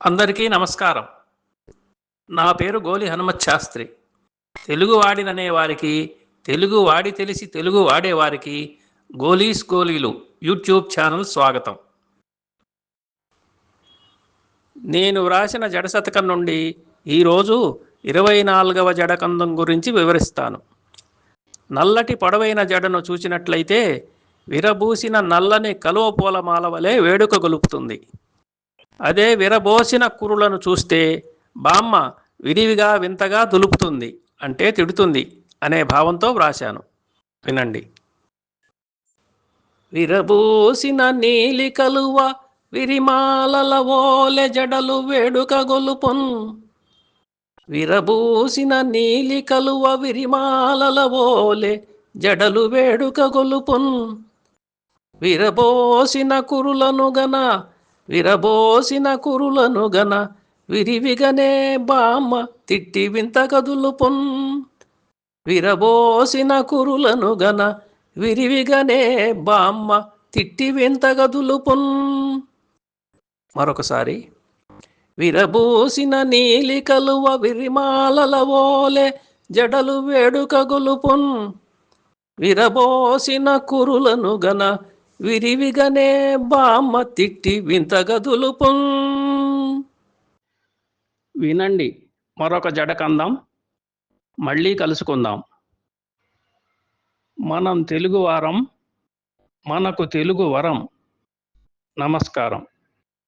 అందరికీ నమస్కారం. నా పేరు గోలి హనుమత్ శాస్త్రి. తెలుగు వాడిననే వారికి తెలుగు వాడి తెలిసి తెలుగు వాడేవారికి గోలీస్ గోలీలు యూట్యూబ్ ఛానల్ స్వాగతం. నేను వ్రాసిన జడశతకం నుండి ఈరోజు ఇరవై నాలుగవ జడకందం గురించి వివరిస్తాను. నల్లటి పొడవైన జడను చూసినట్లయితే విరబూసిన నల్లని కలువ పూలమాల వలె వేడుక గొలుపుతుంది. అదే విరబోసిన కురులను చూస్తే బామ్మ విరివిగా వింతగా దులుపుతుంది అంటే తిడుతుంది అనే భావంతో వ్రాశాను. వినండి. విరబోసిన నీలి కలువ విరిమాలల ఓలె జడలు వేడుక గొలుపున్. విరబూసిన నీలి కలువ విరిమాలల ఓలె జడలు వేడుక గొలుపున్. విరబోసిన కురులను గన విరబోసిన కురులను గన విరివిగనే బామ్మ తిట్టి వింత కదులుపున్ విరబోసిన కురులను గన విరివిగనే బామ్మ తిట్టి వింత గదులుపున్ మరొకసారి విరబూసిన నీలి కలువ విరిమాలల ఓలే జడలు వేడుక పొన్ విరబోసిన కురులను గన విరివిగనే బామ్మ తిట్టి వింతగదులుపు వినండి మరొక జడకందాం మళ్ళీ కలుసుకుందాం. మనం తెలుగు వారం మనకు తెలుగు వరం. నమస్కారం.